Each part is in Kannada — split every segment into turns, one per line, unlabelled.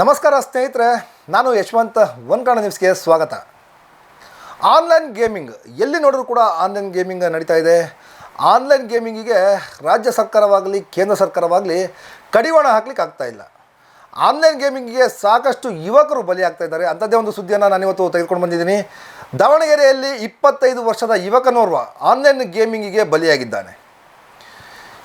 ನಮಸ್ಕಾರ ಸ್ನೇಹಿತರೆ, ನಾನು ಯಶವಂತ ಒನ್ಕಾಣ ನ್ಯೂಸ್ಗೆ ಸ್ವಾಗತ. ಆನ್ಲೈನ್ ಗೇಮಿಂಗ್, ಎಲ್ಲಿ ನೋಡಿದ್ರು ಕೂಡ ಆನ್ಲೈನ್ ಗೇಮಿಂಗ್ ನಡೀತಾ ಇದೆ. ಆನ್ಲೈನ್ ಗೇಮಿಂಗಿಗೆ ರಾಜ್ಯ ಸರ್ಕಾರವಾಗಲಿ, ಕೇಂದ್ರ ಸರ್ಕಾರವಾಗಲಿ ಕಡಿವಾಣ ಹಾಕ್ಲಿಕ್ಕೆ ಆಗ್ತಾ ಇಲ್ಲ. ಆನ್ಲೈನ್ ಗೇಮಿಂಗಿಗೆ ಸಾಕಷ್ಟು ಯುವಕರು ಬಲಿಯಾಗ್ತಾ ಇದ್ದಾರೆ. ಅಂಥದ್ದೇ ಒಂದು ಸುದ್ದಿಯನ್ನು ನಾನಿವತ್ತು ತೆಗೆದುಕೊಂಡು ಬಂದಿದ್ದೀನಿ. ದಾವಣಗೆರೆಯಲ್ಲಿ ಇಪ್ಪತ್ತೈದು ವರ್ಷದ ಯುವಕನೋರ್ವ ಆನ್ಲೈನ್ ಗೇಮಿಂಗಿಗೆ ಬಲಿಯಾಗಿದ್ದಾನೆ.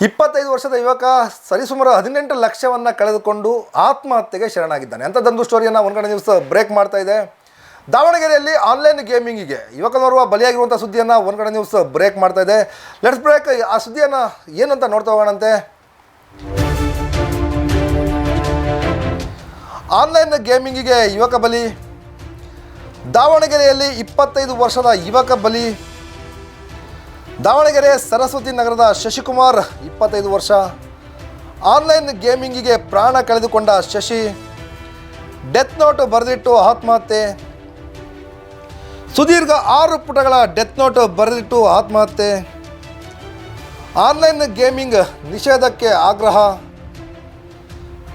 ಇಪ್ಪತ್ತೈದು ವರ್ಷದ ಯುವಕ ಸರಿಸುಮಾರು ಹದಿನೆಂಟು ಲಕ್ಷವನ್ನು ಕಳೆದುಕೊಂಡು ಆತ್ಮಹತ್ಯೆಗೆ ಶರಣಾಗಿದ್ದಾನೆ. ಅಂಥದ್ದೊಂದು ಸ್ಟೋರಿಯನ್ನು ಒಂದ್ಗಡೆ ದಿವಸ ಬ್ರೇಕ್ ಮಾಡ್ತಾ ಇದೆ. ದಾವಣಗೆರೆಯಲ್ಲಿ ಆನ್ಲೈನ್ ಗೇಮಿಂಗಿಗೆ ಯುವಕನೋರ್ವ ಬಲಿಯಾಗಿರುವಂಥ ಸುದ್ದಿಯನ್ನು ಒಂದ್ಗಡೆ ದಿವಸ ಬ್ರೇಕ್ ಮಾಡ್ತಾ ಇದೆ. ಲೆಟ್ಸ್ ಬ್ರೇಕ್ ಆ ಸುದ್ದಿಯನ್ನು ಏನಂತ ನೋಡ್ತಾ ಹೋಗೋಣಂತೆ. ಆನ್ಲೈನ್ ಗೇಮಿಂಗಿಗೆ ಯುವಕ ಬಲಿ. ದಾವಣಗೆರೆಯಲ್ಲಿ ಇಪ್ಪತ್ತೈದು ವರ್ಷದ ಯುವಕ ಬಲಿ. ದಾವಣಗೆರೆ ಸರಸ್ವತಿ ನಗರದ ಶಶಿಕುಮಾರ್, ಇಪ್ಪತ್ತೈದು ವರ್ಷ. ಆನ್ಲೈನ್ ಗೇಮಿಂಗಿಗೆ ಪ್ರಾಣ ಕಳೆದುಕೊಂಡ ಶಶಿ, ಡೆತ್ ನೋಟ್ ಬರೆದಿಟ್ಟು ಆತ್ಮಹತ್ಯೆ. ಸುದೀರ್ಘ ಆರು ಪುಟಗಳ ಡೆತ್ ನೋಟ್ ಬರೆದಿಟ್ಟು ಆತ್ಮಹತ್ಯೆ. ಆನ್ಲೈನ್ ಗೇಮಿಂಗ್ ನಿಷೇಧಕ್ಕೆ ಆಗ್ರಹ.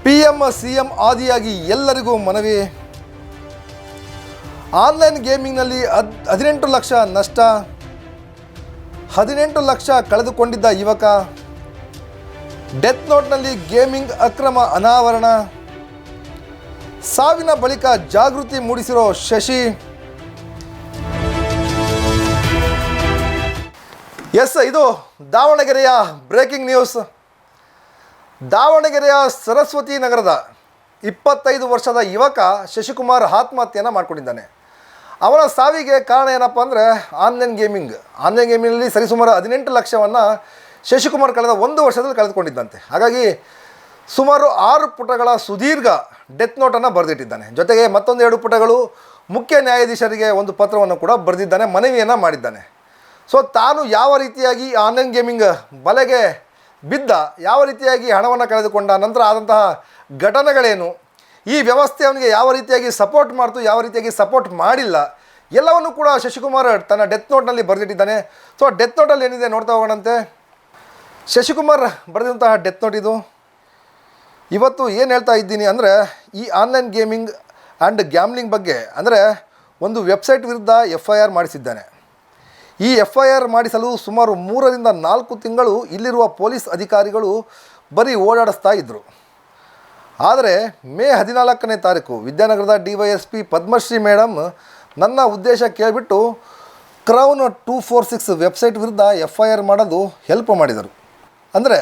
ಪಿ ಎಂ, ಸಿ ಎಂ ಆದಿಯಾಗಿ ಎಲ್ಲರಿಗೂ ಮನವಿ. ಆನ್ಲೈನ್ ಗೇಮಿಂಗ್ನಲ್ಲಿ ಹದ್ ಹದಿನೆಂಟು ಲಕ್ಷ ನಷ್ಟ. ಹದಿನೆಂಟು ಲಕ್ಷ ಕಳೆದುಕೊಂಡಿದ್ದ ಯುವಕ. ಡೆತ್ ನೋಟ್ನಲ್ಲಿ ಗೇಮಿಂಗ್ ಅಕ್ರಮ ಅನಾವರಣ. ಸಾವಿನ ಬಳಿಕ ಜಾಗೃತಿ ಮೂಡಿಸಿರೋ ಶಶಿ. ಎಸ್, ಇದು ದಾವಣಗೆರೆಯ ಬ್ರೇಕಿಂಗ್ ನ್ಯೂಸ್. ದಾವಣಗೆರೆಯ ಸರಸ್ವತಿ ನಗರದ ಇಪ್ಪತ್ತೈದು ವರ್ಷದ ಯುವಕ ಶಶಿಕುಮಾರ್ ಆತ್ಮಹತ್ಯೆಯನ್ನು ಮಾಡ್ಕೊಂಡಿದ್ದಾನೆ. ಅವನ ಸಾವಿಗೆ ಕಾರಣ ಏನಪ್ಪ ಅಂದರೆ ಆನ್ಲೈನ್ ಗೇಮಿಂಗ್ ಆನ್ಲೈನ್ ಗೇಮಿಂಗಲ್ಲಿ ಸರಿಸುಮಾರು ಹದಿನೆಂಟು ಲಕ್ಷವನ್ನು ಶಶಿಕುಮಾರ್ ಕಳೆದ ಒಂದು ವರ್ಷದಲ್ಲಿ ಕಳೆದುಕೊಂಡಿದ್ದಂತೆ. ಹಾಗಾಗಿ ಸುಮಾರು ಆರು ಪುಟಗಳ ಸುದೀರ್ಘ ಡೆತ್ ನೋಟನ್ನು ಬರೆದಿಟ್ಟಿದ್ದಾನೆ. ಜೊತೆಗೆ ಮತ್ತೊಂದು ಎರಡು ಪುಟಗಳು ಮುಖ್ಯ ನ್ಯಾಯಾಧೀಶರಿಗೆ ಒಂದು ಪತ್ರವನ್ನು ಕೂಡ ಬರೆದಿದ್ದಾನೆ, ಮನವಿಯನ್ನು ಮಾಡಿದ್ದಾನೆ. ಸೊ ತಾನು ಯಾವ ರೀತಿಯಾಗಿ ಆನ್ಲೈನ್ ಗೇಮಿಂಗ್ ಬಲೆಗೆ ಬಿದ್ದ, ಯಾವ ರೀತಿಯಾಗಿ ಹಣವನ್ನು ಕಳೆದುಕೊಂಡ, ನಂತರ ಆದಂತಹ ಘಟನೆಗಳೇನು ಈ ವ್ಯವಸ್ಥೆ ಅವನಿಗೆ ಯಾವ ರೀತಿಯಾಗಿ ಸಪೋರ್ಟ್ ಮಾಡ್ತು, ಯಾವ ರೀತಿಯಾಗಿ ಸಪೋರ್ಟ್ ಮಾಡಿಲ್ಲ, ಎಲ್ಲವನ್ನು ಕೂಡ ಶಶಿಕುಮಾರ್ ತನ್ನ ಡೆತ್ ನೋಟ್ನಲ್ಲಿ ಬರೆದಿಟ್ಟಿದ್ದಾನೆ. ಸೊ ಡೆತ್ ನೋಟಲ್ಲಿ ಏನಿದೆ ನೋಡ್ತಾ ಹೋಗೋಣಂತೆ. ಶಶಿಕುಮಾರ್ ಬರೆದಂತಹ ಡೆತ್ ನೋಟ್ ಇದು. ಇವತ್ತು ಏನು ಹೇಳ್ತಾ ಇದ್ದೀನಿ ಅಂದರೆ, ಈ ಆನ್ಲೈನ್ ಗೇಮಿಂಗ್ ಆ್ಯಂಡ್ ಗ್ಯಾಮ್ಲಿಂಗ್ ಬಗ್ಗೆ ಅಂದರೆ, ಒಂದು ವೆಬ್ಸೈಟ್ ವಿರುದ್ಧ ಎಫ್ ಐ ಆರ್ ಮಾಡಿಸಿದ್ದಾನೆ. ಈ ಎಫ್ ಐ ಆರ್ ಮಾಡಿಸಲು ಸುಮಾರು ಮೂರರಿಂದ ನಾಲ್ಕು ತಿಂಗಳು ಇಲ್ಲಿರುವ ಪೊಲೀಸ್ ಅಧಿಕಾರಿಗಳು ಬರೀ ಓಡಾಡಿಸ್ತಾ ಇದ್ದರು ಆದರೆ ಮೇ ಹದಿನಾಲ್ಕನೇ ತಾರೀಕು ವಿದ್ಯಾನಗರದ D Y S P Padmashri madam ನನ್ನ ಉದ್ದೇಶ ಕೇಳಿಬಿಟ್ಟು crown two four six website ವಿರುದ್ಧ ಎಫ್ ಐ ಆರ್ ಮಾಡೋದು ಹೆಲ್ಪ್ ಮಾಡಿದರು. ಅಂದರೆ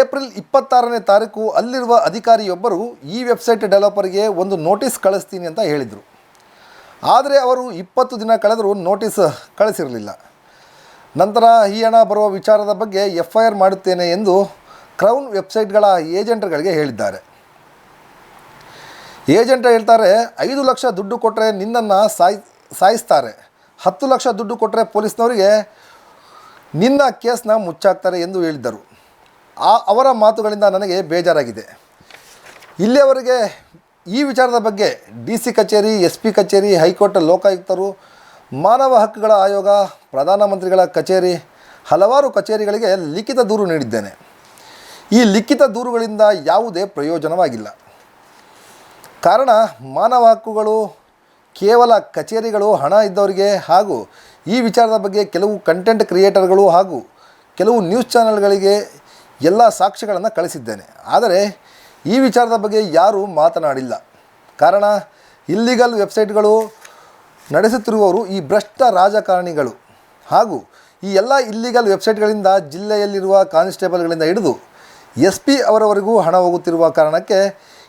ಏಪ್ರಿಲ್ ಇಪ್ಪತ್ತಾರನೇ ತಾರೀಕು ಅಲ್ಲಿರುವ ಅಧಿಕಾರಿಯೊಬ್ಬರು ಈ ವೆಬ್ಸೈಟ್ ಡೆವಲಪರ್ಗೆ ಒಂದು ನೋಟಿಸ್ ಕಳಿಸ್ತೀನಿ ಅಂತ ಹೇಳಿದರು. ಆದರೆ ಅವರು ಇಪ್ಪತ್ತು ದಿನ ಕಳೆದರೂ ನೋಟಿಸ್ ಕಳಿಸಿರಲಿಲ್ಲ. ನಂತರ ಈ ಹಣ ಬರುವ ವಿಚಾರದ ಬಗ್ಗೆ ಎಫ್ ಐ ಆರ್ ಮಾಡುತ್ತೇನೆ ಎಂದು ಕ್ರೌನ್ ವೆಬ್ಸೈಟ್ಗಳ ಏಜೆಂಟ್ಗಳಿಗೆ ಹೇಳಿದ್ದಾರೆ. ಏಜೆಂಟ್ ಹೇಳ್ತಾರೆ, ಐದು ಲಕ್ಷ ದುಡ್ಡು ಕೊಟ್ಟರೆ ನಿನ್ನನ್ನು ಸಾಯ್, ಸಾಯಿಸ್ತಾರೆ. ಹತ್ತು ಲಕ್ಷ ದುಡ್ಡು ಕೊಟ್ಟರೆ ಪೊಲೀಸ್ನವರಿಗೆ ನಿನ್ನ ಕೇಸ್ನ ಮುಚ್ಚಾಕ್ತಾರೆ ಎಂದು ಹೇಳಿದ್ದರು. ಆ, ಅವರ ಮಾತುಗಳಿಂದ ನನಗೆ ಬೇಜಾರಾಗಿದೆ. ಇಲ್ಲಿಯವರೆಗೆ ಈ ವಿಚಾರದ ಬಗ್ಗೆ ಡಿ ಸಿ ಕಚೇರಿ, ಎಸ್ ಪಿ ಕಚೇರಿ, ಹೈಕೋರ್ಟ್ ಲೋಕಾಯುಕ್ತರು, ಮಾನವ ಹಕ್ಕುಗಳ ಆಯೋಗ, ಪ್ರಧಾನಮಂತ್ರಿಗಳ ಕಚೇರಿ, ಹಲವಾರು ಕಚೇರಿಗಳಿಗೆ ಲಿಖಿತ ದೂರು ನೀಡಿದ್ದೇನೆ. ಈ ಲಿಖಿತ ದೂರುಗಳಿಂದ ಯಾವುದೇ ಪ್ರಯೋಜನವಾಗಿಲ್ಲ. ಕಾರಣ ಮಾನವ ಹಕ್ಕುಗಳು, ಕೇವಲ ಕಚೇರಿಗಳು, ಹಣ ಇದ್ದವರಿಗೆ ಹಾಗೂ ಈ ವಿಚಾರದ ಬಗ್ಗೆ ಕೆಲವು ಕಂಟೆಂಟ್ ಕ್ರಿಯೇಟರ್ಗಳು ಹಾಗೂ ಕೆಲವು ನ್ಯೂಸ್ ಚಾನೆಲ್ಗಳಿಗೆ ಎಲ್ಲ ಸಾಕ್ಷ್ಯಗಳನ್ನು ಕಳಿಸಿದ್ದೇನೆ. ಆದರೆ ಈ ವಿಚಾರದ ಬಗ್ಗೆ ಯಾರೂ ಮಾತನಾಡಿಲ್ಲ. ಕಾರಣ ಇಲ್ಲಿಗಲ್ ವೆಬ್ಸೈಟ್ಗಳು ನಡೆಸುತ್ತಿರುವವರು ಈ ಭ್ರಷ್ಟ ರಾಜಕಾರಣಿಗಳು ಹಾಗೂ ಈ ಎಲ್ಲ ಇಲ್ಲಿಗಲ್ ವೆಬ್ಸೈಟ್ಗಳಿಂದ ಜಿಲ್ಲೆಯಲ್ಲಿರುವ ಕಾನ್ಸ್ಟೇಬಲ್ಗಳಿಂದ ಹಿಡಿದು ಎಸ್ ಪಿ ಅವರವರೆಗೂ ಹಣ ಹೋಗುತ್ತಿರುವ ಕಾರಣಕ್ಕೆ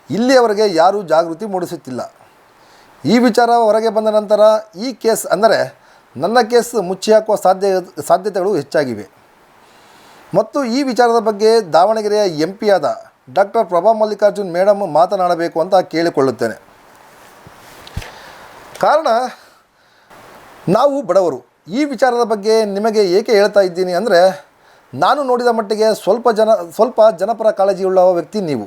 ಇಲ್ಲಿಯವರೆಗೆ ಯಾರೂ ಜಾಗೃತಿ ಮೂಡಿಸುತ್ತಿಲ್ಲ. ಈ ವಿಚಾರ ಹೊರಗೆ ಬಂದ ನಂತರ ಈ ಕೇಸ್ ಅಂದರೆ ನನ್ನ ಕೇಸ್ ಮುಚ್ಚಿ ಹಾಕುವ ಸಾಧ್ಯ, ಸಾಧ್ಯತೆಗಳು ಹೆಚ್ಚಾಗಿವೆ. ಮತ್ತು ಈ ವಿಚಾರದ ಬಗ್ಗೆ ದಾವಣಗೆರೆಯ ಎಂ ಆದ ಡಾಕ್ಟರ್ ಪ್ರಭಾ ಮಲ್ಲಿಕಾರ್ಜುನ್ ಮೇಡಮ್ ಮಾತನಾಡಬೇಕು ಅಂತ ಕೇಳಿಕೊಳ್ಳುತ್ತೇನೆ. ಕಾರಣ, ನಾವು ಬಡವರು. ಈ ವಿಚಾರದ ಬಗ್ಗೆ ನಿಮಗೆ ಏಕೆ ಹೇಳ್ತಾ ಇದ್ದೀನಿ ಅಂದರೆ, ನಾನು ನೋಡಿದ ಮಟ್ಟಿಗೆ ಸ್ವಲ್ಪ ಜನ, ಸ್ವಲ್ಪ ಜನಪರ ಕಾಳಜಿಯುಳ್ಳ ವ್ಯಕ್ತಿ ನೀವು.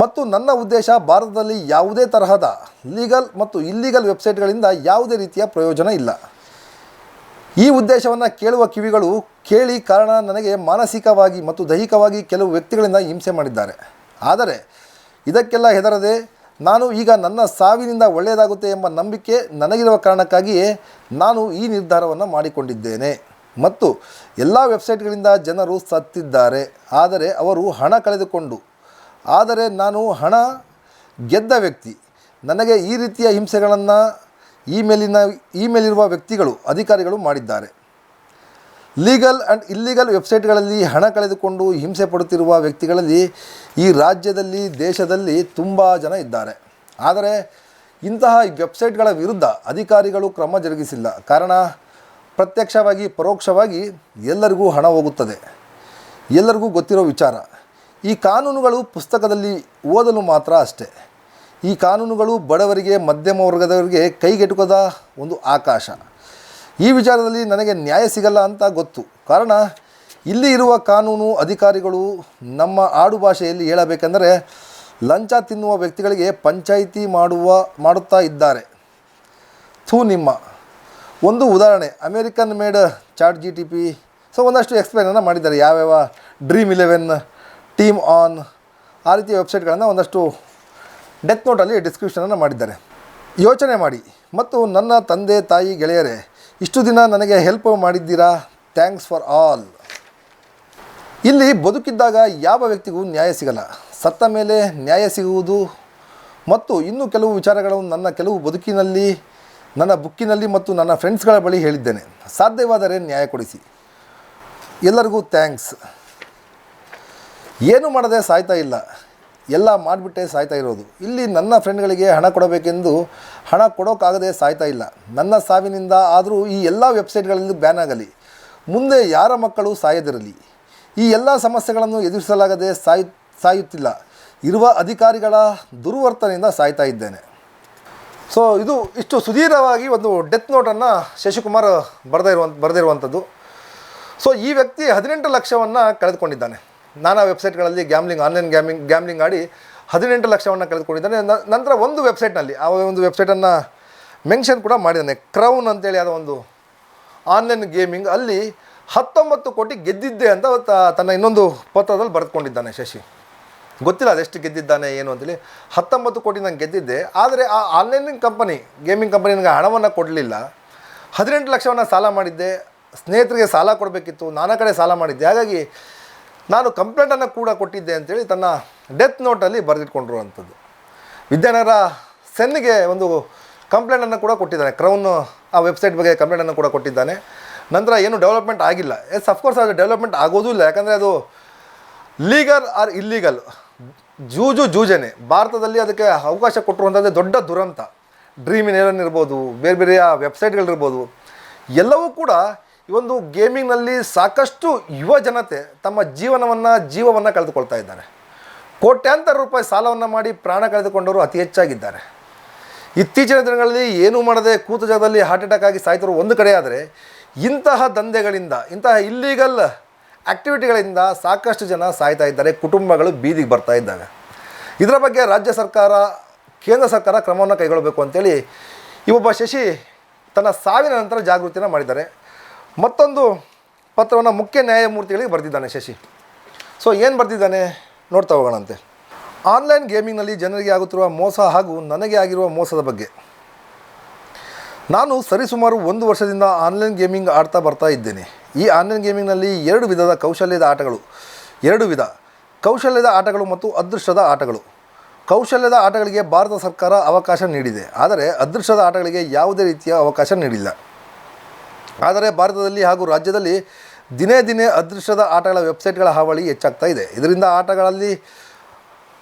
ಮತ್ತು ನನ್ನ ಉದ್ದೇಶ ಭಾರತದಲ್ಲಿ ಯಾವುದೇ ತರಹದ ಲೀಗಲ್ ಮತ್ತು ಇಲ್ಲೀಗಲ್ ವೆಬ್ಸೈಟ್ಗಳಿಂದ ಯಾವುದೇ ರೀತಿಯ ಪ್ರಯೋಜನ ಇಲ್ಲ. ಈ ಉದ್ದೇಶವನ್ನು ಕೇಳುವ ಕಿವಿಗಳು ಕೇಳಿ ಕಾರಣ ನನಗೆ ಮಾನಸಿಕವಾಗಿ ಮತ್ತು ದೈಹಿಕವಾಗಿ ಕೆಲವು ವ್ಯಕ್ತಿಗಳಿಂದ ಹಿಂಸೆ ಮಾಡಿದ್ದಾರೆ. ಆದರೆ ಇದಕ್ಕೆಲ್ಲ ಹೆದರದೆ ನಾನು ಈಗ ನನ್ನ ಸಾವಿನಿಂದ ಒಳ್ಳೆಯದಾಗುತ್ತೆ ಎಂಬ ನಂಬಿಕೆ ನನಗಿರುವ ಕಾರಣಕ್ಕಾಗಿಯೇ ನಾನು ಈ ನಿರ್ಧಾರವನ್ನು ಮಾಡಿಕೊಂಡಿದ್ದೇನೆ. ಮತ್ತು ಎಲ್ಲ ವೆಬ್ಸೈಟ್ಗಳಿಂದ ಜನರು ಸತ್ತಿದ್ದಾರೆ. ಆದರೆ ಅವರು ಹಣ ಕಳೆದುಕೊಂಡು ಆದರೆ ನಾನು ಹಣ ಗೆದ್ದ ವ್ಯಕ್ತಿ. ನನಗೆ ಈ ರೀತಿಯ ಹಿಂಸೆಗಳನ್ನು ಇಮೇಲಿನ, ಇಮೇಲಿರುವ ವ್ಯಕ್ತಿಗಳು, ಅಧಿಕಾರಿಗಳು ಮಾಡಿದ್ದಾರೆ. ಲೀಗಲ್ ಆ್ಯಂಡ್ ಇಲ್ಲೀಗಲ್ ವೆಬ್ಸೈಟ್ಗಳಲ್ಲಿ ಹಣ ಕಳೆದುಕೊಂಡು ಹಿಂಸೆ ಪಡುತ್ತಿರುವ ವ್ಯಕ್ತಿಗಳಲ್ಲಿ ಈ ರಾಜ್ಯದಲ್ಲಿ, ದೇಶದಲ್ಲಿ ತುಂಬ ಜನ ಇದ್ದಾರೆ. ಆದರೆ ಇಂತಹ ವೆಬ್ಸೈಟ್ಗಳ ವಿರುದ್ಧ ಅಧಿಕಾರಿಗಳು ಕ್ರಮ ಜರುಗಿಸಿಲ್ಲ. ಕಾರಣ ಪ್ರತ್ಯಕ್ಷವಾಗಿ, ಪರೋಕ್ಷವಾಗಿ ಎಲ್ಲರಿಗೂ ಹಣ ಹೋಗುತ್ತದೆ. ಎಲ್ಲರಿಗೂ ಗೊತ್ತಿರೋ ವಿಚಾರ. ಈ ಕಾನೂನುಗಳು ಪುಸ್ತಕದಲ್ಲಿ ಓದಲು ಮಾತ್ರ ಅಷ್ಟೇ. ಈ ಕಾನೂನುಗಳು ಬಡವರಿಗೆ, ಮಧ್ಯಮ ವರ್ಗದವರಿಗೆ ಕೈಗೆಟುಕದ ಒಂದು ಆಕಾಶ. ಈ ವಿಚಾರದಲ್ಲಿ ನನಗೆ ನ್ಯಾಯ ಸಿಗಲ್ಲ ಅಂತ ಗೊತ್ತು. ಕಾರಣ, ಇಲ್ಲಿ ಇರುವ ಕಾನೂನು ಅಧಿಕಾರಿಗಳು ನಮ್ಮ ಆಡು ಭಾಷೆಯಲ್ಲಿ ಹೇಳಬೇಕೆಂದರೆ, ಲಂಚ ತಿನ್ನುವ ವ್ಯಕ್ತಿಗಳಿಗೆ ಪಂಚಾಯಿತಿ ಮಾಡುವ, ಮಾಡುತ್ತಾ ಇದ್ದಾರೆ. ಥೂ ನಿಮ್ಮ. ಒಂದು ಉದಾಹರಣೆ, American made chat G T P. So, ಒಂದಷ್ಟು ಎಕ್ಸ್ಪ್ಲೇನನ್ನು ಮಾಡಿದ್ದಾರೆ. ಯಾವ್ಯಾವ? ಡ್ರೀಮ್ ಇಲೆವೆನ್ ಟೀಮ್ ಆನ್ ಆ ರೀತಿಯ ವೆಬ್ಸೈಟ್ಗಳನ್ನು ಒಂದಷ್ಟು ಡೆತ್ ನೋಟಲ್ಲಿ ಡಿಸ್ಕ್ರಿಪ್ಷನನ್ನು ಮಾಡಿದ್ದಾರೆ. ಯೋಚನೆ ಮಾಡಿ. ಮತ್ತು ನನ್ನ ತಂದೆ, ತಾಯಿ, ಗೆಳೆಯರೇ, ಇಷ್ಟು ದಿನ ನನಗೆ ಹೆಲ್ಪ್ ಮಾಡಿದ್ದೀರಾ? Thanks for all. ಇಲ್ಲಿ ಬದುಕಿದ್ದಾಗ ಯಾವ ವ್ಯಕ್ತಿಗೂ ನ್ಯಾಯ ಸಿಗಲ್ಲ. ಸತ್ತ ಮೇಲೆ ನ್ಯಾಯ ಸಿಗುವುದು ಮತ್ತು ಇನ್ನೂ ಕೆಲವು ವಿಚಾರಗಳನ್ನು ನನ್ನ ಕೆಲವು ಬದುಕಿನಲ್ಲಿ, ನನ್ನ ಬುಕ್ಕಿನಲ್ಲಿ ಮತ್ತು ನನ್ನ ಫ್ರೆಂಡ್ಸ್ಗಳ ಬಳಿ ಹೇಳಿದ್ದೇನೆ. ಸಾಧ್ಯವಾದರೆ ನ್ಯಾಯ ಕೊಡಿಸಿ. ಎಲ್ಲರಿಗೂ ಥ್ಯಾಂಕ್ಸ್. ಏನು ಮಾಡದೆ ಸಾಯ್ತಾ ಇಲ್ಲ. ಎಲ್ಲ ಮಾಡಿಬಿಟ್ಟೆ ಸಾಯ್ತಾ ಇರೋದು. ಇಲ್ಲಿ ನನ್ನ ಫ್ರೆಂಡ್ಗಳಿಗೆ ಹಣ ಕೊಡಬೇಕೆಂದು ಹಣ ಕೊಡೋಕ್ಕಾಗದೆ ಸಾಯ್ತಾ ಇಲ್ಲ. ನನ್ನ ಸಾವಿನಿಂದ ಆದರೂ ಈ ಎಲ್ಲ ವೆಬ್ಸೈಟ್ಗಳಲ್ಲಿ ಬ್ಯಾನ್ ಆಗಲಿ. ಮುಂದೆ ಯಾರ ಮಕ್ಕಳು ಸಾಯದಿರಲಿ. ಈ ಎಲ್ಲ ಸಮಸ್ಯೆಗಳನ್ನು ಎದುರಿಸಲಾಗದೆ ಸಾಯ್, ಸಾಯುತ್ತಿಲ್ಲ. ಇರುವ ಅಧಿಕಾರಿಗಳ ದುರ್ವರ್ತನೆಯಿಂದ ಸಾಯ್ತಾ ಇದ್ದೇನೆ. ಸೊ ಇದು ಇಷ್ಟು ಸುದೀರ್ಘವಾಗಿ ಒಂದು ಡೆತ್ ನೋಟನ್ನು ಶಶಿಕುಮಾರ್ ಬರೆದೇ ಇರುವಂಥ ಬರೆದಿರುವಂಥದ್ದು. ಸೊ ಈ ವ್ಯಕ್ತಿ ಹದಿನೆಂಟು ಲಕ್ಷವನ್ನು ಕಳೆದುಕೊಂಡಿದ್ದಾನೆ. ನಾನಾ ವೆಬ್ಸೈಟ್ಗಳಲ್ಲಿ ಗ್ಯಾಮ್ಲಿಂಗ್, ಆನ್ಲೈನ್ ಗ್ಯಾಮಿಂಗ್, ಗ್ಯಾಮ್ಲಿಂಗ್ ಆಡಿ ಹದಿನೆಂಟು ಲಕ್ಷವನ್ನು ಕಳೆದುಕೊಂಡಿದ್ದಾನೆ. ನಂತರ ಒಂದು ವೆಬ್ಸೈಟ್ನಲ್ಲಿ, ಆ ಒಂದು ವೆಬ್ಸೈಟನ್ನು ಮೆನ್ಷನ್ ಕೂಡ ಮಾಡಿದ್ದಾನೆ. ಕ್ರೌನ್ ಅಂತೇಳಿ ಅದು ಒಂದು ಆನ್ಲೈನ್ ಗೇಮಿಂಗ್ ಅಲ್ಲಿ ಹತ್ತೊಂಬತ್ತು ಕೋಟಿ ಗೆದ್ದಿದ್ದೆ ಅಂತ ತನ್ನ ಇನ್ನೊಂದು ಪತ್ರದಲ್ಲಿ ಬರೆದುಕೊಂಡಿದ್ದಾನೆ ಶಶಿ. ಗೊತ್ತಿಲ್ಲ ಅದೆಷ್ಟು ಗೆದ್ದಿದ್ದಾನೆ, ಏನು ಅಂತೇಳಿ. ಹತ್ತೊಂಬತ್ತು ಕೋಟಿ ನಾನು ಗೆದ್ದಿದ್ದೆ, ಆದರೆ ಆ ಆನ್ಲೈನ್ ಕಂಪನಿ, ಗೇಮಿಂಗ್ ಕಂಪನಿ ನನಗೆ ಹಣವನ್ನು ಕೊಡಲಿಲ್ಲ. ಹದಿನೆಂಟು ಲಕ್ಷವನ್ನು ಸಾಲ ಮಾಡಿದ್ದೆ, ಸ್ನೇಹಿತರಿಗೆ ಸಾಲ ಕೊಡಬೇಕಿತ್ತು, ನಾನಾ ಕಡೆ ಸಾಲ ಮಾಡಿದ್ದೆ. ಹಾಗಾಗಿ ನಾನು ಕಂಪ್ಲೇಂಟನ್ನು ಕೂಡ ಕೊಟ್ಟಿದ್ದೆ ಅಂತೇಳಿ ತನ್ನ ಡೆತ್ ನೋಟಲ್ಲಿ ಬರೆದಿಟ್ಕೊಂಡಿರುವಂಥದ್ದು. ವಿದ್ಯಾನಗರ ಸೆನ್ಗೆ ಒಂದು ಕಂಪ್ಲೇಂಟನ್ನು ಕೂಡ ಕೊಟ್ಟಿದ್ದಾನೆ. ಕ್ರೌನ್ ಆ ವೆಬ್ಸೈಟ್ ಬಗ್ಗೆ ಕಂಪ್ಲೇಂಟನ್ನು ಕೂಡ ಕೊಟ್ಟಿದ್ದಾನೆ. ನಂತರ ಏನು ಡೆವಲಪ್ಮೆಂಟ್ ಆಗಿಲ್ಲ. ಎಸ್ ಅಫ್ಕೋರ್ಸ್ ಅದು ಡೆವಲಪ್ಮೆಂಟ್ ಆಗೋದೂ ಇಲ್ಲ. ಯಾಕಂದರೆ ಅದು ಲೀಗಲ್ ಆರ್ ಇಲ್ಲೀಗಲ್ ಜೂಜು ಜೂಜನೆ. ಭಾರತದಲ್ಲಿ ಅದಕ್ಕೆ ಅವಕಾಶ ಕೊಟ್ಟಿರುವಂಥದ್ದೇ ದೊಡ್ಡ ದುರಂತ. ಡ್ರೀಮ್ ಇನ್ ಇರ್ಬೋದು ಬೇರೆ ಬೇರೆಯ ವೆಬ್ಸೈಟ್ಗಳಿರ್ಬೋದು ಎಲ್ಲವೂ ಕೂಡ ಈ ಒಂದು ಗೇಮಿಂಗ್ನಲ್ಲಿ ಸಾಕಷ್ಟು ಯುವ ಜನತೆ ತಮ್ಮ ಜೀವನವನ್ನು, ಜೀವವನ್ನು ಕಳೆದುಕೊಳ್ತಾ ಇದ್ದಾರೆ. ಕೋಟ್ಯಾಂತರ ರೂಪಾಯಿ ಸಾಲವನ್ನು ಮಾಡಿ ಪ್ರಾಣ ಕಳೆದುಕೊಂಡವರು ಅತಿ ಹೆಚ್ಚಾಗಿದ್ದಾರೆ. ಇತ್ತೀಚಿನ ದಿನಗಳಲ್ಲಿ ಏನೂ ಮಾಡದೆ ಕೂತು ಜಾಗದಲ್ಲಿ ಹಾರ್ಟ್ ಅಟ್ಯಾಕ್ ಆಗಿ ಸಾಯ್ತಿರೋ ಒಂದು ಕಡೆ ಇಂತಹ ದಂಧೆಗಳಿಂದ, ಇಂತಹ ಇಲ್ಲೀಗಲ್ ಆ್ಯಕ್ಟಿವಿಟಿಗಳಿಂದ ಸಾಕಷ್ಟು ಜನ ಸಾಯ್ತಾ ಇದ್ದಾರೆ, ಕುಟುಂಬಗಳು ಬೀದಿಗೆ ಬರ್ತಾ ಇದ್ದಾವೆ. ಇದರ ಬಗ್ಗೆ ರಾಜ್ಯ ಸರ್ಕಾರ, ಕೇಂದ್ರ ಸರ್ಕಾರ ಕ್ರಮವನ್ನು ಕೈಗೊಳ್ಳಬೇಕು ಅಂತೇಳಿ ಈ ಒಬ್ಬ ಶಶಿ ತನ್ನ ಸಾವಿನ ನಂತರ ಜಾಗೃತಿನ ಮಾಡಿದ್ದಾರೆ. ಮತ್ತೊಂದು ಪತ್ರವನ್ನು ಮುಖ್ಯ ನ್ಯಾಯಮೂರ್ತಿಗಳಿಗೆ ಬರೆದಿದ್ದಾನೆ ಶಶಿ. ಸೊ ಏನು ಬರೆದಿದ್ದಾನೆ? ನೋಡ್ತಾ ಹೋಗೋಣಂತೆ. ಆನ್ಲೈನ್ ಗೇಮಿಂಗ್ನಲ್ಲಿ ಜನರಿಗೆ ಆಗುತ್ತಿರುವ ಮೋಸ ಹಾಗೂ ನನಗೆ ಆಗಿರುವ ಮೋಸದ ಬಗ್ಗೆ. ನಾನು ಸರಿಸುಮಾರು ಒಂದು ವರ್ಷದಿಂದ ಆನ್ಲೈನ್ ಗೇಮಿಂಗ್ ಆಡ್ತಾ ಬರ್ತಾ ಇದ್ದೇನೆ. ಈ ಆನ್ಲೈನ್ ಗೇಮಿಂಗ್ನಲ್ಲಿ ಎರಡು ವಿಧದ ಕೌಶಲ್ಯದ ಆಟಗಳು. ಎರಡು ವಿಧ. ಕೌಶಲ್ಯದ ಆಟಗಳು ಮತ್ತು ಅದೃಷ್ಟದ ಆಟಗಳು. ಕೌಶಲ್ಯದ ಆಟಗಳಿಗೆ ಭಾರತ ಸರ್ಕಾರ ಅವಕಾಶ ನೀಡಿದೆ. ಆದರೆ ಅದೃಷ್ಟದ ಆಟಗಳಿಗೆ ಯಾವುದೇ ರೀತಿಯ ಅವಕಾಶ ನೀಡಿಲ್ಲ. ಆದರೆ ಭಾರತದಲ್ಲಿ ಹಾಗೂ ರಾಜ್ಯದಲ್ಲಿ ದಿನೇ ದಿನೇ ಅದೃಷ್ಟದ ಆಟಗಳ ವೆಬ್ಸೈಟ್ಗಳ ಹಾವಳಿ ಹೆಚ್ಚಾಗ್ತಾ ಇದೆ. ಇದರಿಂದ ಆಟಗಳಲ್ಲಿ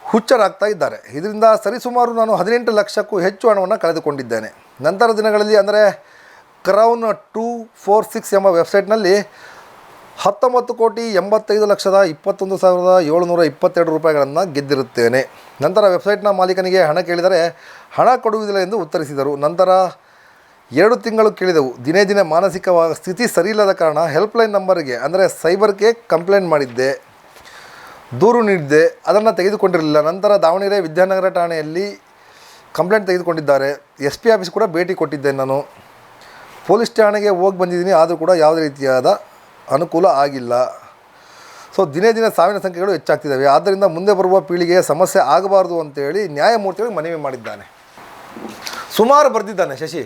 ಹುಚ್ಚರಾಗ್ತಾ ಇದ್ದಾರೆ. ಇದರಿಂದ ಸರಿಸುಮಾರು ನಾನು ಹದಿನೆಂಟು ಲಕ್ಷಕ್ಕೂ ಹೆಚ್ಚು ಹಣವನ್ನು ಕಳೆದುಕೊಂಡಿದ್ದೇನೆ. ನಂತರ ದಿನಗಳಲ್ಲಿ ಅಂದರೆ ಕ್ರೌನ್ ಟೂ ಫೋರ್ ಸಿಕ್ಸ್ ಎಂಬ ವೆಬ್ಸೈಟ್ನಲ್ಲಿ ಹತ್ತೊಂಬತ್ತು ಕೋಟಿ ಎಂಬತ್ತೈದು ಲಕ್ಷದ ಇಪ್ಪತ್ತೊಂದು ಸಾವಿರದ ಏಳುನೂರ ಇಪ್ಪತ್ತೆರಡು ರೂಪಾಯಿಗಳನ್ನು ಗೆದ್ದಿರುತ್ತೇನೆ. ನಂತರ ವೆಬ್ಸೈಟ್ನ ಮಾಲೀಕನಿಗೆ ಹಣ ಕೇಳಿದರೆ ಹಣ ಕೊಡುವುದಿಲ್ಲ ಎಂದು ಉತ್ತರಿಸಿದರು. ನಂತರ ಎರಡು ತಿಂಗಳು ಕೇಳಿದೆವು. ದಿನೇ ದಿನೇ ಮಾನಸಿಕವಾದ ಸ್ಥಿತಿ ಸರಿಯಿಲ್ಲದ ಕಾರಣ ಹೆಲ್ಪ್ಲೈನ್ ನಂಬರ್ಗೆ ಅಂದರೆ ಸೈಬರ್ಗೆ ಕಂಪ್ಲೇಂಟ್ ಮಾಡಿದ್ದೆ. ದೂರು ನೀಡಿದ್ದೆ. ಅದನ್ನು ತೆಗೆದುಕೊಂಡಿರಲಿಲ್ಲ. ನಂತರ ದಾವಣಗೆರೆ ವಿದ್ಯಾನಗರ ಠಾಣೆಯಲ್ಲಿ ಕಂಪ್ಲೇಂಟ್ ತೆಗೆದುಕೊಂಡಿದ್ದಾರೆ. ಎಸ್ ಪಿ ಆಫೀಸ್ ಕೂಡ ಭೇಟಿ ಕೊಟ್ಟಿದ್ದೆ ನಾನು. ಪೊಲೀಸ್ ಠಾಣೆಗೆ ಹೋಗಿ ಬಂದಿದ್ದೀನಿ. ಆದರೂ ಕೂಡ ಯಾವುದೇ ರೀತಿಯಾದ ಅನುಕೂಲ ಆಗಿಲ್ಲ. ಸೊ ದಿನೇ ದಿನ ಸಾವಿನ ಸಂಖ್ಯೆಗಳು ಹೆಚ್ಚಾಗ್ತಿದ್ದಾವೆ. ಆದ್ದರಿಂದ ಮುಂದೆ ಬರುವ ಪೀಳಿಗೆಯ ಸಮಸ್ಯೆ ಆಗಬಾರ್ದು ಅಂತೇಳಿ ನ್ಯಾಯಮೂರ್ತಿಗಳಿಗೆ ಮನವಿ ಮಾಡಿದ್ದಾನೆ. ಸುಮಾರು ಬರೆದಿದ್ದಾನೆ ಶಶಿ.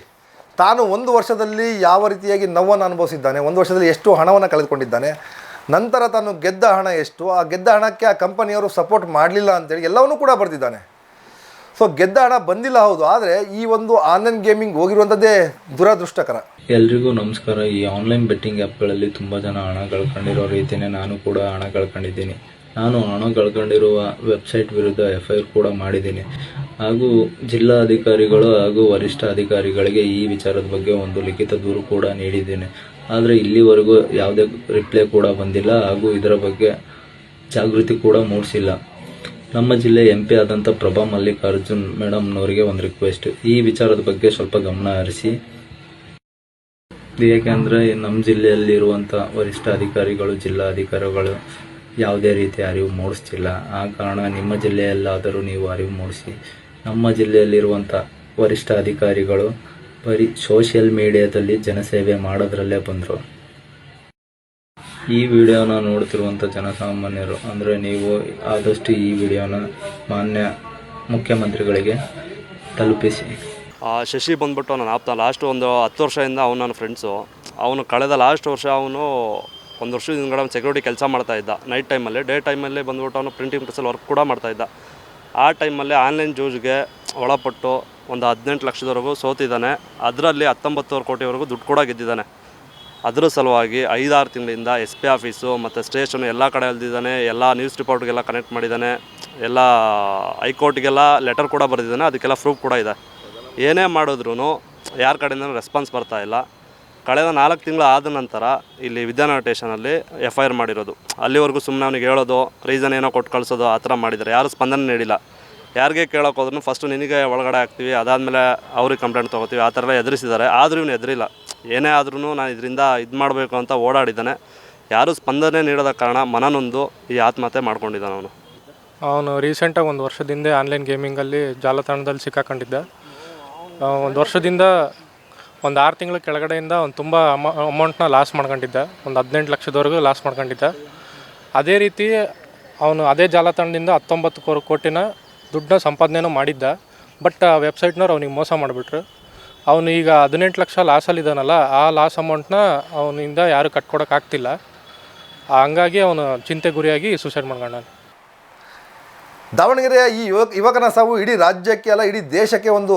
ತಾನು ಒಂದು ವರ್ಷದಲ್ಲಿ ಯಾವ ರೀತಿಯಾಗಿ ನೋವನ್ನು ಅನುಭವಿಸಿದ್ದಾನೆ, ಒಂದು ವರ್ಷದಲ್ಲಿ ಎಷ್ಟು ಹಣವನ್ನು ಕಳೆದುಕೊಂಡಿದ್ದಾನೆ, ನಂತರ ತಾನು ಗೆದ್ದ ಹಣ ಎಷ್ಟು, ಆ ಗೆದ್ದ ಹಣಕ್ಕೆ ಆ ಕಂಪನಿಯವರು ಸಪೋರ್ಟ್ ಮಾಡಲಿಲ್ಲ ಅಂತೇಳಿ ಎಲ್ಲವನ್ನೂ ಕೂಡ ಬರೆದಿದ್ದಾನೆ. ಸೊ ಗೆದ್ದ ಹಣ ಬಂದಿಲ್ಲ ಹೌದು, ಆದರೆ ಈ ಒಂದು ಆನ್ಲೈನ್ ಗೇಮಿಂಗ್ ಹೋಗಿರುವಂಥದ್ದೇ ದುರದೃಷ್ಟಕರ.
ಎಲ್ರಿಗೂ ನಮಸ್ಕಾರ. ಈ ಆನ್ಲೈನ್ ಬೆಟ್ಟಿಂಗ್ ಆ್ಯಪ್ಗಳಲ್ಲಿ ತುಂಬ ಜನ ಹಣ ಕಳ್ಕೊಂಡಿರೋ ರೀತಿಯೇ ನಾನು ಕೂಡ ಹಣ ಕಳ್ಕೊಂಡಿದ್ದೀನಿ. ನಾನು ಹಣ ಕಳ್ಕೊಂಡಿರುವ ವೆಬ್ಸೈಟ್ ವಿರುದ್ಧ ಎಫ್ ಐ ಆರ್ ಕೂಡ ಮಾಡಿದ್ದೀನಿ. ಹಾಗೂ ಜಿಲ್ಲಾ ಅಧಿಕಾರಿಗಳು ಹಾಗೂ ವರಿಷ್ಠ ಅಧಿಕಾರಿಗಳಿಗೆ ಈ ವಿಚಾರದ ಬಗ್ಗೆ ಒಂದು ಲಿಖಿತ ದೂರು ಕೂಡ ನೀಡಿದ್ದೇನೆ. ಆದರೆ ಇಲ್ಲಿವರೆಗೂ ಯಾವುದೇ ರಿಪ್ಲೈ ಕೂಡ ಬಂದಿಲ್ಲ ಹಾಗೂ ಇದರ ಬಗ್ಗೆ ಜಾಗೃತಿ ಕೂಡ ಮೂಡಿಸಿಲ್ಲ. ನಮ್ಮ ಜಿಲ್ಲೆ ಎಂ ಪಿ ಆದಂಥ ಪ್ರಭಾ ಮಲ್ಲಿಕಾರ್ಜುನ್ ಮೇಡಮ್ನವರಿಗೆ ಒಂದು ರಿಕ್ವೆಸ್ಟ್. ಈ ವಿಚಾರದ ಬಗ್ಗೆ ಸ್ವಲ್ಪ ಗಮನ ಹರಿಸಿ. ಏಕೆಂದರೆ ನಮ್ಮ ಜಿಲ್ಲೆಯಲ್ಲಿರುವಂಥ ವರಿಷ್ಠ ಅಧಿಕಾರಿಗಳು ಜಿಲ್ಲಾ ಅಧಿಕಾರಿಗಳು ಯಾವುದೇ ರೀತಿಯ ಅರಿವು ಮೂಡಿಸ್ತಿಲ್ಲ. ಆ ಕಾರಣ ನಿಮ್ಮ ಜಿಲ್ಲೆಯಲ್ಲಾದರೂ ನೀವು ಅರಿವು ಮೂಡಿಸಿ. ನಮ್ಮ ಜಿಲ್ಲೆಯಲ್ಲಿರುವಂಥ ವರಿಷ್ಠ ಅಧಿಕಾರಿಗಳು ಬರೀ ಸೋಷಿಯಲ್ ಮೀಡಿಯಾದಲ್ಲಿ ಜನಸೇವೆ ಮಾಡೋದ್ರಲ್ಲೇ ಬಂದರು. ಈ ವಿಡಿಯೋನ ನೋಡ್ತಿರುವಂಥ ಜನಸಾಮಾನ್ಯರು, ಅಂದರೆ ನೀವು ಆದಷ್ಟು ಈ ವಿಡಿಯೋನ ಮಾನ್ಯ ಮುಖ್ಯಮಂತ್ರಿಗಳಿಗೆ ತಲುಪಿಸಿ.
ಆ ಶಶಿ ಬಂದ್ಬಿಟ್ಟು ನಾನು ಆಪ್ತ ಲಾಸ್ಟ್ ಒಂದು ಹತ್ತು ವರ್ಷದಿಂದ ಅವನು ನನ್ನ ಫ್ರೆಂಡ್ಸು ಅವನು ಕಳೆದ ಲಾಸ್ಟ್ ವರ್ಷ ಅವನು ಒಂದು ವರ್ಷದ ಹಿಂದ್ಗಡೆ ಅವ್ನು ಸೆಕ್ಯೂರಿಟಿ ಕೆಲಸ ಮಾಡ್ತಾ ಇದ್ದ. ನೈಟ್ ಟೈಮಲ್ಲಿ ಡೇ ಟೈಮಲ್ಲಿ ಬಂದ್ಬಿಟ್ಟು ಅವನು ಪ್ರಿಂಟಿಂಗ್ ಪ್ರೆಸ್ಸಲ್ಲಿ ವರ್ಕ್ ಕೂಡ ಮಾಡ್ತಾ ಇದ್ದ. ಆ ಟೈಮಲ್ಲಿ ಆನ್ಲೈನ್ ಜೂಜ್ಗೆ ಒಳಪಟ್ಟು ಒಂದು ಹದಿನೆಂಟು ಲಕ್ಷದವರೆಗೂ ಸೋತಿದ್ದಾನೆ. ಅದರಲ್ಲಿ ಹತ್ತೊಂಬತ್ತುವರೆ ಕೋಟಿವರೆಗೂ ದುಡ್ಡು ಕೂಡ ಗೆದ್ದಿದ್ದಾನೆ. ಅದ್ರ ಸಲುವಾಗಿ ಐದಾರು ತಿಂಗಳಿಂದ ಎಸ್ ಪಿ ಆಫೀಸು ಮತ್ತು ಸ್ಟೇಷನು ಎಲ್ಲ ಕಡೆ ಅಲ್ದಿದ್ದಾನೆ. ಎಲ್ಲ ನ್ಯೂಸ್ ರಿಪೋರ್ಟ್ಗೆಲ್ಲ ಕನೆಕ್ಟ್ ಮಾಡಿದ್ದಾನೆ. ಎಲ್ಲ ಹೈಕೋರ್ಟ್ಗೆಲ್ಲ ಲೆಟರ್ ಕೂಡ ಬರೆದಿದ್ದಾನೆ. ಅದಕ್ಕೆಲ್ಲ ಪ್ರೂಫ್ ಕೂಡ ಇದೆ. ಏನೇ ಮಾಡಿದ್ರು ಯಾರ ಕಡೆಯಿಂದ ರೆಸ್ಪಾನ್ಸ್ ಬರ್ತಾ ಇಲ್ಲ. ಕಳೆದ ನಾಲ್ಕು ತಿಂಗಳು ಆದ ನಂತರ ಇಲ್ಲಿ ವಿದ್ಯಾನಗರ ಸ್ಟೇಷನಲ್ಲಿ ಎಫ್ ಐ ಆರ್ ಮಾಡಿರೋದು. ಅಲ್ಲಿವರೆಗೂ ಸುಮ್ಮನೆ ಅವನಿಗೆ ಹೇಳೋದು ರೀಸನ್ ಏನೋ ಕೊಟ್ಟು ಕಳಿಸೋದು, ಆ ಥರ ಮಾಡಿದ್ದಾರೆ. ಯಾರು ಸ್ಪಂದನೆ ನೀಡಿಲ್ಲ. ಯಾರಿಗೆ ಕೇಳೋಕೆ ಹೋದ್ರೂ ಫಸ್ಟು ನಿನಗೆ ಒಳಗಡೆ ಹಾಕ್ತೀವಿ, ಅದಾದಮೇಲೆ ಅವ್ರಿಗೆ ಕಂಪ್ಲೇಂಟ್ ತೊಗೋತೀವಿ, ಆ ಥರ ಎಲ್ಲ ಎದುರಿಸಿದ್ದಾರೆ. ಆದರೂ ಇವನು ಎದುರಿಲ್ಲ. ಏನೇ ಆದ್ರೂ ನಾನು ಇದರಿಂದ ಇದು ಮಾಡಬೇಕು ಅಂತ ಓಡಾಡಿದ್ದಾನೆ. ಯಾರೂ ಸ್ಪಂದನೆ ನೀಡದ ಕಾರಣ ಮನನೊಂದು ಈ ಆತ್ಮಹತ್ಯೆ ಮಾಡ್ಕೊಂಡಿದ್ದಾನೆ ಅವನು.
ಅವನು ರೀಸೆಂಟಾಗಿ ಒಂದು ವರ್ಷದಿಂದ ಆನ್ಲೈನ್ ಗೇಮಿಂಗಲ್ಲಿ ಜಾಲತಾಣದಲ್ಲಿ ಸಿಕ್ಕಾಕೊಂಡಿದ್ದ. ಒಂದು ವರ್ಷದಿಂದ ಒಂದು ಆರು ತಿಂಗಳ ಕೆಳಗಡೆಯಿಂದ ಒಂದು ತುಂಬ ಅಮ, ಅಮೌಂಟ್ನ ಲಾಸ್ ಮಾಡ್ಕೊಂಡಿದ್ದ. ಒಂದು ಹದಿನೆಂಟು ಲಕ್ಷದವರೆಗೂ ಲಾಸ್ ಮಾಡ್ಕೊಂಡಿದ್ದ. ಅದೇ ರೀತಿ ಅವನು ಅದೇ ಜಾಲತಾಣದಿಂದ ಹತ್ತೊಂಬತ್ತು ಕೋರ್, ಕೋಟಿನ ದುಡ್ಡನ್ನ ಸಂಪಾದನೆನೂ ಮಾಡಿದ್ದ. ಬಟ್ ಆ ವೆಬ್ಸೈಟ್ನವ್ರು ಅವ್ನಿಗೆ ಮೋಸ ಮಾಡಿಬಿಟ್ರು. ಅವನು ಈಗ ಹದಿನೆಂಟು ಲಕ್ಷ ಲಾಸಲ್ಲಿದ್ದಾನಲ್ಲ ಆ ಲಾಸ್ ಅಮೌಂಟ್ನ ಅವನಿಂದ ಯಾರೂ ಕಟ್ಕೊಡೋಕ್ಕಾಗ್ತಿಲ್ಲ ಹಂಗಾಗಿ ಅವನು ಚಿಂತೆ ಗುರಿಯಾಗಿ ಸೂಸೈಡ್ ಮಾಡ್ಕೊಂಡಾನ.
ದಾವಣಗೆರೆಯ ಈ ಯುವಕ, ಯುವಕನ ಸಾವು ಇಡೀ ರಾಜ್ಯಕ್ಕೆ ಅಲ್ಲ, ಇಡೀ ದೇಶಕ್ಕೆ ಒಂದು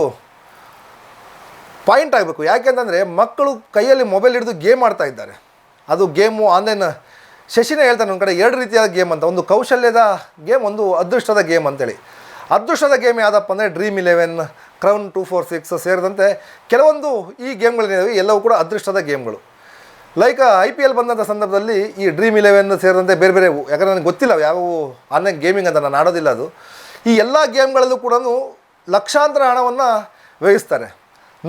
ಪಾಯಿಂಟ್ ಆಗಬೇಕು. ಯಾಕೆಂತಂದರೆ ಮಕ್ಕಳು ಕೈಯಲ್ಲಿ ಮೊಬೈಲ್ ಹಿಡಿದು ಗೇಮ್ ಆಡ್ತಾ ಇದ್ದಾರೆ. ಅದು ಗೇಮು ಆನ್ಲೈನ್ ಶಶಿನೇ ಹೇಳ್ತಾನೆ ಒಂದು ಕಡೆ ಎರಡು ರೀತಿಯಾದ ಗೇಮ್ ಅಂತ. ಒಂದು ಕೌಶಲ್ಯದ ಗೇಮ್, ಒಂದು ಅದೃಷ್ಟದ ಗೇಮ್ ಅಂತೇಳಿ. ಅದೃಷ್ಟದ ಗೇಮ್ ಯಾವುದಪ್ಪ ಅಂದರೆ dream eleven crown two four six ಸೇರಿದಂತೆ ಕೆಲವೊಂದು ಈ ಗೇಮ್ಗಳೇನಿವೆ ಎಲ್ಲವೂ ಕೂಡ ಅದೃಷ್ಟದ ಗೇಮ್ಗಳು. ಲೈಕ್ ಐ ಪಿ ಎಲ್ ಬಂದಂಥ ಸಂದರ್ಭದಲ್ಲಿ ಈ ಡ್ರೀಮ್ ಇಲೆವೆನ್ ಸೇರಿದಂತೆ ಬೇರೆ ಬೇರೆ ಯಾಕಂದರೆ ನನಗೆ ಗೊತ್ತಿಲ್ಲ ಯಾವುವು ಆನ್ಲೈನ್ ಗೇಮಿಂಗ್ ಅಂತ, ನಾನು ಆಡೋದಿಲ್ಲ ಅದು. ಈ ಎಲ್ಲ ಗೇಮ್ಗಳಲ್ಲೂ ಕೂಡ ಲಕ್ಷಾಂತರ ಹಣವನ್ನು ವ್ಯಯಿಸ್ತಾರೆ.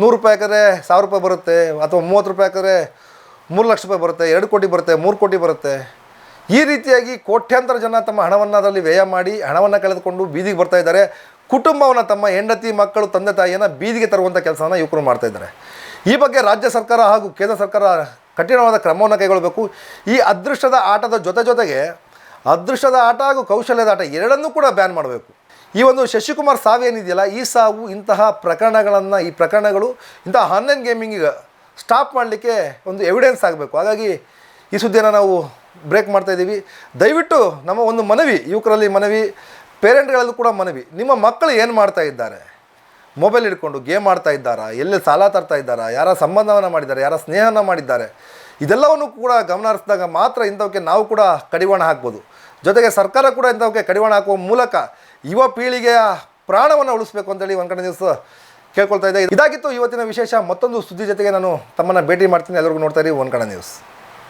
ನೂರು ರೂಪಾಯಿ ಹಾಕಿದ್ರೆ ಸಾವಿರ ರೂಪಾಯಿ ಬರುತ್ತೆ ಅಥವಾ ಮೂವತ್ತು ರೂಪಾಯಿ ಹಾಕಿದ್ರೆ ಮೂರು ಲಕ್ಷ ರೂಪಾಯಿ ಬರುತ್ತೆ, ಎರಡು ಕೋಟಿ ಬರುತ್ತೆ, ಮೂರು ಕೋಟಿ ಬರುತ್ತೆ. ಈ ರೀತಿಯಾಗಿ ಕೋಟ್ಯಾಂತರ ಜನ ತಮ್ಮ ಹಣವನ್ನು ಅದರಲ್ಲಿ ವ್ಯಯ ಮಾಡಿ ಹಣವನ್ನು ಕಳೆದುಕೊಂಡು ಬೀದಿಗೆ ಬರ್ತಾ ಇದ್ದಾರೆ. ಕುಟುಂಬವನ್ನು ತಮ್ಮ ಹೆಂಡತಿ, ಮಕ್ಕಳು, ತಂದೆ, ತಾಯಿಯನ್ನು ಬೀದಿಗೆ ತರುವಂಥ ಕೆಲಸವನ್ನು ಯುವಕರು ಮಾಡ್ತಾ ಇದ್ದಾರೆ. ಈ ಬಗ್ಗೆ ರಾಜ್ಯ ಸರ್ಕಾರ ಹಾಗೂ ಕೇಂದ್ರ ಸರ್ಕಾರ ಕಠಿಣವಾದ ಕ್ರಮವನ್ನು ಕೈಗೊಳ್ಳಬೇಕು. ಈ ಅದೃಷ್ಟದ ಆಟದ ಜೊತೆ ಜೊತೆಗೆ, ಅದೃಷ್ಟದ ಆಟ ಹಾಗೂ ಕೌಶಲ್ಯದ ಆಟ ಎರಡನ್ನೂ ಕೂಡ ಬ್ಯಾನ್ ಮಾಡಬೇಕು. ಈ ಒಂದು ಶಶಿಕುಮಾರ್ ಸಾವೇನಿದೆಯಲ್ಲ ಈ ಸಾವು, ಇಂತಹ ಪ್ರಕರಣಗಳನ್ನು, ಈ ಪ್ರಕರಣಗಳು, ಇಂತಹ ಆನ್ಲೈನ್ ಗೇಮಿಂಗಿಗೆ ಸ್ಟಾಪ್ ಮಾಡಲಿಕ್ಕೆ ಒಂದು ಎವಿಡೆನ್ಸ್ ಆಗಬೇಕು. ಹಾಗಾಗಿ ಈ ಸುದ್ದಿಯನ್ನು ನಾವು ಬ್ರೇಕ್ ಮಾಡ್ತಾ ಇದ್ದೀವಿ. ದಯವಿಟ್ಟು ನಮ್ಮ ಒಂದು ಮನವಿ, ಯುವಕರಲ್ಲಿ ಮನವಿ ಪೇರೆಂಟ್ಗಳಲ್ಲೂ ಕೂಡ ಮನವಿ. ನಿಮ್ಮ ಮಕ್ಕಳು ಏನು ಮಾಡ್ತಾ ಇದ್ದಾರೆ? ಮೊಬೈಲ್ ಹಿಡ್ಕೊಂಡು ಗೇಮ್ ಆಡ್ತಾ ಇದ್ದಾರಾ? ಎಲ್ಲಿ ಸಾಲ ತರ್ತಾ ಇದ್ದಾರಾ? ಯಾರ ಸಂಬಂಧವನ್ನು ಮಾಡಿದ್ದಾರೆ? ಯಾರ ಸ್ನೇಹವನ್ನು ಮಾಡಿದ್ದಾರೆ? ಇದೆಲ್ಲವನ್ನು ಕೂಡ ಗಮನ ಹರಿಸಿದಾಗ ಮಾತ್ರ ಇಂಥವಕ್ಕೆ ನಾವು ಕೂಡ ಕಡಿವಾಣ ಹಾಕ್ಬೋದು. ಜೊತೆಗೆ ಸರ್ಕಾರ ಕೂಡ ಇಂಥವಕ್ಕೆ ಕಡಿವಾಣ ಹಾಕುವ ಮೂಲಕ ಯುವ ಪೀಳಿಗೆಯ ಪ್ರಾಣವನ್ನು ಉಳಿಸ್ಬೇಕು ಅಂತೇಳಿ ಒಂದು ಕಡೆ ದಿವಸ ಕೇಳ್ಕೊಳ್ತಾ ಇದ್ದೆ ಇದಾಗಿತ್ತು ಇವತ್ತಿನ ವಿಶೇಷ ಮತ್ತೊಂದು ಸುದ್ದಿ ಜೊತೆಗೆ ನಾನು ತಮ್ಮನ್ನು ಭೇಟಿ ಮಾಡ್ತೀನಿ. ಎಲ್ಲರಿಗೂ ನೋಡ್ತಾ ಇರಿ ಒಂದು ಕಡೆ ನ್ಯೂಸ್